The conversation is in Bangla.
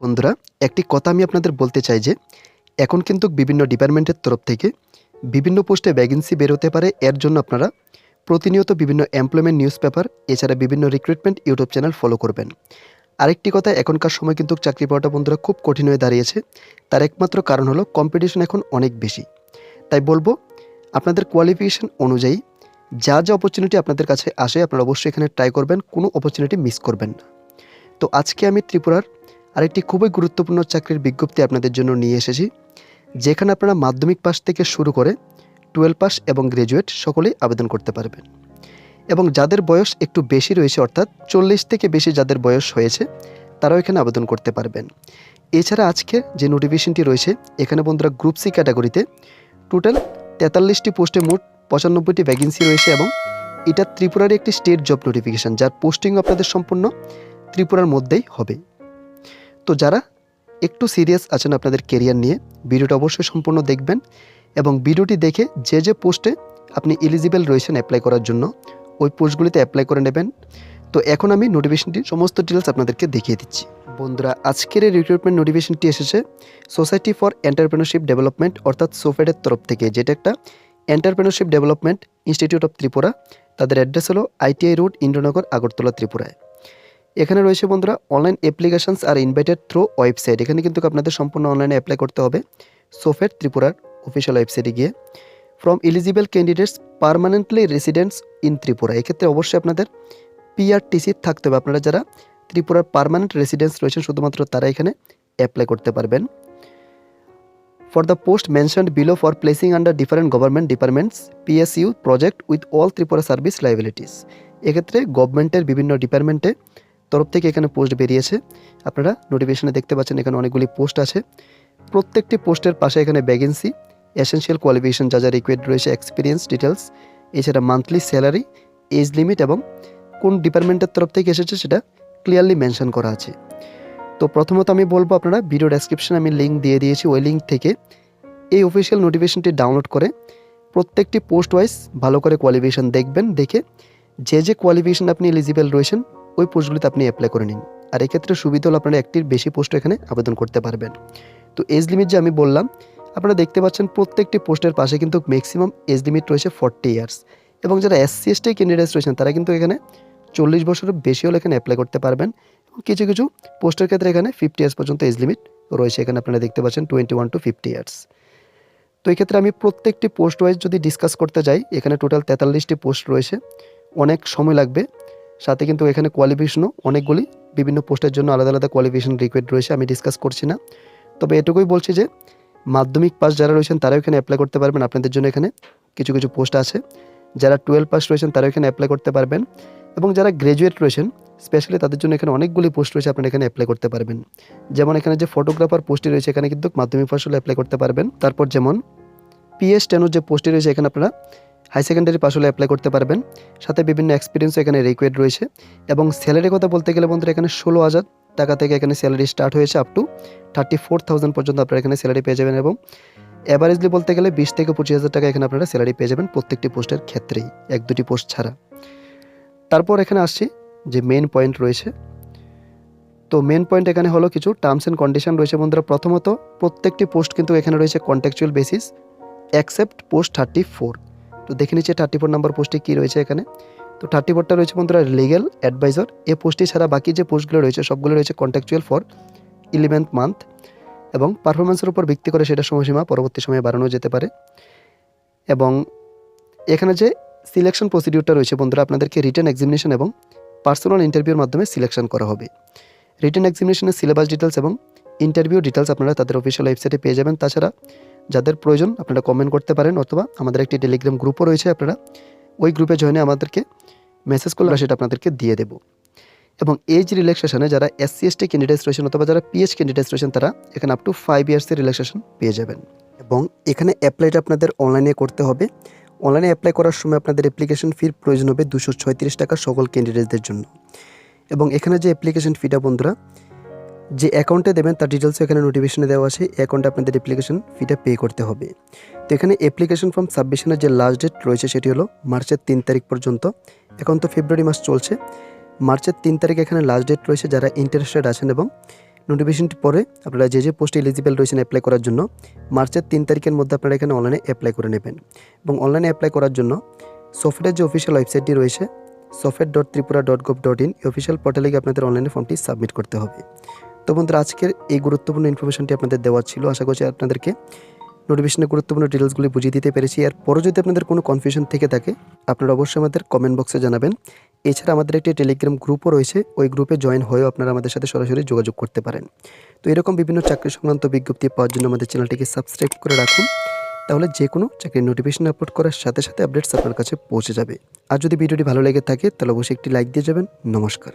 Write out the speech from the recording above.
বন্ধুরা, একটি কথা আমি আপনাদের বলতে চাই যে, এখন কিন্তু বিভিন্ন ডিপার্টমেন্টের তরফ থেকে বিভিন্ন পোস্টে ভ্যাকেন্সি বেরোতে পারে। এর জন্য আপনারা প্রতিনিয়ত বিভিন্ন এমপ্লয়মেন্ট নিউজ পেপার এছাড়া বিভিন্ন রিক্রুটমেন্ট ইউটিউব চ্যানেল ফলো করবেন। আরেকটি কথা, এখনকার সময় কিন্তু চাকরি পাওয়াটা বন্ধুরা খুব কঠিন হয়ে দাঁড়িয়েছে। তার একমাত্র কারণ হলো কম্পিটিশন এখন অনেক বেশি। তাই বলব, আপনাদের কোয়ালিফিকেশন অনুযায়ী যা যা অপরচুনিটি আপনাদের কাছে আসে, আপনারা অবশ্যই এখানে ট্রাই করবেন, কোনো অপরচুনিটি মিস করবেন না। তো আজকে আমি ত্রিপুরার আরেকটি খুবই গুরুত্বপূর্ণ চাকরির বিজ্ঞপ্তি আপনাদের জন্য নিয়ে এসেছি, যেখানে আপনারা মাধ্যমিক পাস থেকে শুরু করে টুয়েলভ পাস এবং গ্র্যাজুয়েট সকলেই আবেদন করতে পারবেন। এবং যাদের বয়স একটু বেশি রয়েছে, অর্থাৎ চল্লিশ থেকে বেশি যাদের বয়স হয়েছে, তারাও এখানে আবেদন করতে পারবেন। এছাড়া আজকে যে নোটিফিকেশনটি রয়েছে, এখানে বন্ধুরা গ্রুপ সি ক্যাটাগরিতে টোটাল তেতাল্লিশটি পোস্টে মোট পঁচানব্বইটি ভ্যাকেন্সি রয়েছে এবং এটা ত্রিপুরারই একটি স্টেট জব নোটিফিকেশান, যার পোস্টিং আপনাদের সম্পূর্ণ ত্রিপুরার মধ্যেই হবে। তো যারা একটু সিরিয়াস আছেন আপনাদের কেরিয়ার নিয়ে, ভিডিওটা অবশ্যই সম্পূর্ণ দেখবেন এবং ভিডিওটি দেখে যে যে পোস্টে আপনি এলিজিবল রয়েছেন অ্যাপ্লাই করার জন্য, ওই পোস্টগুলিতে অ্যাপ্লাই করে নেবেন। তো এখন আমি নোটিফিকেশনটির সমস্ত ডিটেলস আপনাদেরকে দেখিয়ে দিচ্ছি। বন্ধুরা, আজকের এই রিক্রুটমেন্ট নোটিফিকেশনটি এসেছে সোসাইটি ফর এন্টারপ্রেনারশিপ ডেভেলপমেন্ট অর্থাৎ সোফেডের তরফ থেকে, যেটা একটা entrepreneurship development institute of Tripura. তাদের অ্যাড্রেস হলো আইটিআই রোড ইন্দ্রনগর, আগরতলা, ত্রিপুরায়। এখানে রয়েছে বন্ধুরা অনলাইন অ্যাপ্লিকেশানস আর ইনভাইটেড থ্রু ওয়েবসাইট এখানে কিন্তু আপনাদের সম্পূর্ণ অনলাইনে অ্যাপ্লাই করতে হবে সোফেট ত্রিপুরার অফিসিয়াল ওয়েবসাইটে গিয়ে। From eligible candidates permanently residents in Tripura এক্ষেত্রে অবশ্যই আপনাদের পিআরটিসি থাকতে হবে। আপনারা যারা ত্রিপুরার পারমানেন্ট রেসিডেন্স রয়েছেন, শুধুমাত্র তারা এখানে অ্যাপ্লাই করতে পারবেন। For the post mentioned below for placing under different government departments PSU project with all Tripura service liabilities এক্ষেত্রে গভর্নমেন্টের বিভিন্ন ডিপার্টমেন্টে তরফ থেকে এখানে পোস্ট বেরিয়েছে। আপনারা নোটিফিকেশনে দেখতে পাচ্ছেন এখানে অনেকগুলি পোস্ট আছে। প্রত্যেকটি পোস্টের পাশে এখানে ভ্যাকেন্সি এসেনশিয়াল কোয়ালিফিকেশন যা যা রিকোয়ার্ড রয়েছে এক্সপিরিয়েন্স ডিটেলস এছাড়া মান্থলি স্যালারি এজ লিমিট এবং কোন ডিপার্টমেন্টের তরফ থেকে এসেছে সেটা ক্লিয়ারলি মেনশন করা আছে। তো প্রথমত আমি বলব আপনারা ভিডিও ডেসক্রিপশনে আমি লিঙ্ক দিয়ে দিয়েছি। ওই লিঙ্ক থেকে এই অফিসিয়াল নোটিফিকেশনটি ডাউনলোড করে প্রত্যেকটি পোস্ট ওয়াইজ ভালো করে কোয়ালিফিকেশন দেখবেন, দেখে যে যে কোয়ালিফিকেশন আপনি এলিজিবল রয়েছেন ওই পোস্টগুলিতে আপনি অ্যাপ্লাই করে নিন। আর এক্ষেত্রে সুবিধা হলো আপনারা একটির বেশি পোস্ট এখানে আবেদন করতে পারবেন। তো এজ লিমিট যে আমি বললাম, আপনারা দেখতে পাচ্ছেন প্রত্যেকটি পোস্টের পাশে কিন্তু ম্যাক্সিমাম এজ লিমিট রয়েছে ফর্টি ইয়ার্স এবং যারা এসসি এসটি ক্যান্ডিডেটস রয়েছেন, তারা কিন্তু এখানে চল্লিশ বছরের বেশি হলে এখানে অ্যাপ্লাই করতে পারবেন। এবং কিছু কিছু পোস্টের ক্ষেত্রে এখানে ফিফটি ইয়ার্স পর্যন্ত এজ লিমিট রয়েছে। এখানে আপনারা দেখতে পাচ্ছেন twenty one to fifty years তো এক্ষেত্রে আমি প্রত্যেকটি পোস্ট ওয়াইজ যদি ডিসকাস করতে যাই, এখানে টোটাল তেতাল্লিশটি পোস্ট রয়েছে। অনেক সময় লাগবে। সাথে কিন্তু এখানে কোয়ালিফিকেশনও অনেকগুলি বিভিন্ন পোস্টের জন্য আলাদা আলাদা কোয়ালিফিকেশন রিকোয়ার্ড রয়েছে, আমি ডিসকাস করছি না। তবে এটুকুই বলছি যে, মাধ্যমিক পাস যারা রয়েছেন তারাও এখানে অ্যাপ্লাই করতে পারবেন, আপনাদের জন্য এখানে কিছু কিছু পোস্ট আছে। যারা টুয়েলভ পাস রয়েছেন তারাও এখানে অ্যাপ্লাই করতে পারবেন। এবং যারা গ্র্যাজুয়েট রয়েছেন স্পেশালি তাদের জন্য এখানে অনেকগুলি পোস্ট রয়েছে, আপনারা এখানে অ্যাপ্লাই করতে পারবেন। যেমন এখানে যে ফটোগ্রাফার পোস্টটি রয়েছে, এখানে কিন্তু মাধ্যমিক পাস হলে অ্যাপ্লাই করতে পারবেন। তারপর যেমন পিএস টেনোর যে পোস্টটি রয়েছে, এখানে আপনারা হাই সেকেন্ডারি পাস হলে অ্যাপ্লাই করতে পারবেন। সাথে বিভিন্ন এক্সপিরিয়েন্সও এখানে রিকোয়ার্ড রয়েছে এবং স্যালারির কথা বলতে গেলে বন্ধুরা এখানে ষোলো হাজার টাকা থেকে এখানে স্যালারি স্টার্ট হয়েছে up to thirty four thousand পর্যন্ত আপনারা এখানে স্যালারি পেয়ে যাবেন এবং অ্যাভারেজলি বলতে গেলে বিশ থেকে পঁচিশ হাজার টাকা এখানে আপনারা স্যালারি পেয়ে যাবেন প্রত্যেকটি পোস্টের ক্ষেত্রেই, এক দুটি পোস্ট ছাড়া। তারপর এখানে আসছি যে মেন পয়েন্ট রয়েছে। তো মেন পয়েন্ট এখানে হলো কিছু টার্মস অ্যান্ড কন্ডিশন রয়েছে বন্ধুরা। প্রথমত, প্রত্যেকটি পোস্ট কিন্তু এখানে রয়েছে contractual basis except post thirty four তো দেখে নিচ্ছে থার্টি ফোর নাম্বার পোস্টে কী রয়েছে এখানে। তো থার্টি ফোরটা রয়েছে বন্ধুরা লিগেল অ্যাডভাইজার এ পোস্টটি ছাড়া বাকি যে পোস্টগুলো রয়েছে, সবগুলো রয়েছে কন্ট্যাকচুয়াল ফর ইলেভেন্থ মান্থ এবং পারফরমেন্সের উপর ভিত্তি করে সেটা সময়সীমা পরবর্তী সময়ে বাড়ানো যেতে পারে। এবং এখানে যে সিলেকশন প্রসিডিউরটা রয়েছে বন্ধুরা, আপনাদেরকে রিটার্ন এক্সামিনেশন এবং পার্সোনাল ইন্টারভিউর মাধ্যমে সিলেকশন করা হবে। রিটার্ন এক্সামিনেশনের সিলেবাস ডিটেলস এবং ইন্টারভিউ ডিটেলস আপনারা তাদের অফিসিয়াল ওয়েবসাইটে পেয়ে যাবেন। তাছাড়া যাদের প্রয়োজন আপনারা কমেন্ট করতে পারেন অথবা আমাদের একটি টেলিগ্রাম গ্রুপও রয়েছে আপনারা ওই গ্রুপে জয়েনে আমাদেরকে মেসেজ করলে সেটা আপনাদেরকে দিয়ে দেবো। এবং এজ রিল্যাক্সেশনে যারা এসসি এসটি ক্যান্ডিডেটস রয়েছেন অথবা যারা পিএইচ ক্যান্ডিডেটস রয়েছেন তারা এখানে আপ টু ফাইভ ইয়ার্সের রিল্যাক্সেশন পেয়ে যাবেন। এবং এখানে অ্যাপ্লাইটা আপনাদের অনলাইনে করতে হবে। অনলাইনে অ্যাপ্লাই করার সময় আপনাদের অ্যাপ্লিকেশন ফির প্রয়োজন হবে দুশো টাকা সকল ক্যান্ডিডেটসদের জন্য। এবং এখানে যে অ্যাপ্লিকেশন ফিটা বন্ধুরা যে অ্যাকাউন্টে দেবেন, তার ডিটেলসও এখানে নোটিফিকেশনে দেওয়া আছে। এই অ্যাকাউন্টে আপনাদের অ্যাপ্লিকেশন ফিটা পে করতে হবে। তো এখানে অ্যাপ্লিকেশন ফর্ম সাবমিশনের যে লাস্ট ডেট রয়েছে, সেটি হলো মার্চের তিন তারিখ পর্যন্ত। এখন তো ফেব্রুয়ারি মাস চলছে। মার্চের তিন তারিখ এখানে লাস্ট ডেট রয়েছে, যারা ইন্টারেস্টেড আছেন এবং নোটিফিকেশনটি পরে আপনারা যে যে পোস্টে এলিজিবল রয়েছেন অ্যাপ্লাই করার জন্য, মার্চের তিন তারিখের মধ্যে আপনারা এখানে অনলাইনে অ্যাপ্লাই করে নেবেন। এবং অনলাইনে অ্যাপ্লাই করার জন্য সফটওয়্যার যে অফিসিয়াল ওয়েবসাইটটি রয়েছে software dot Tripura dot gov dot in official পোর্টালে গিয়ে আপনাদের অনলাইনে ফর্মটি সাবমিট করতে হবে। তো বন্ধুরা, আজকের এই গুরুত্বপূর্ণ ইনফরমেশনটি আপনাদের দেওয়া ছিল। আশা করছি আপনাদেরকে নোটিফিকেশনের গুরুত্বপূর্ণ ডিটেলসগুলি বুঝিয়ে দিতে পেরেছি। এর পরও যদি আপনাদের কোনো কনফিউশন থেকে থাকে, আপনারা অবশ্যই আমাদের কমেন্ট বক্সে জানাবেন। এছাড়া আমাদের একটি টেলিগ্রাম গ্রুপও রয়েছে। ওই গ্রুপে জয়েন হয়েও আপনারা আমাদের সাথে সরাসরি যোগাযোগ করতে পারেন। তো এরকম বিভিন্ন চাকরি সংক্রান্ত বিজ্ঞপ্তি পাওয়ার জন্য আমাদের চ্যানেলটিকে সাবস্ক্রাইব করে রাখুন। তাহলে যে কোনো চাকরির নোটিফিকেশন আপলোড করার সাথে সাথে আপডেটস আপনার কাছে পৌঁছে যাবে। আর যদি ভিডিওটি ভালো লেগে থাকে, তাহলে অবশ্যই একটি লাইক দিয়ে যাবেন। নমস্কার।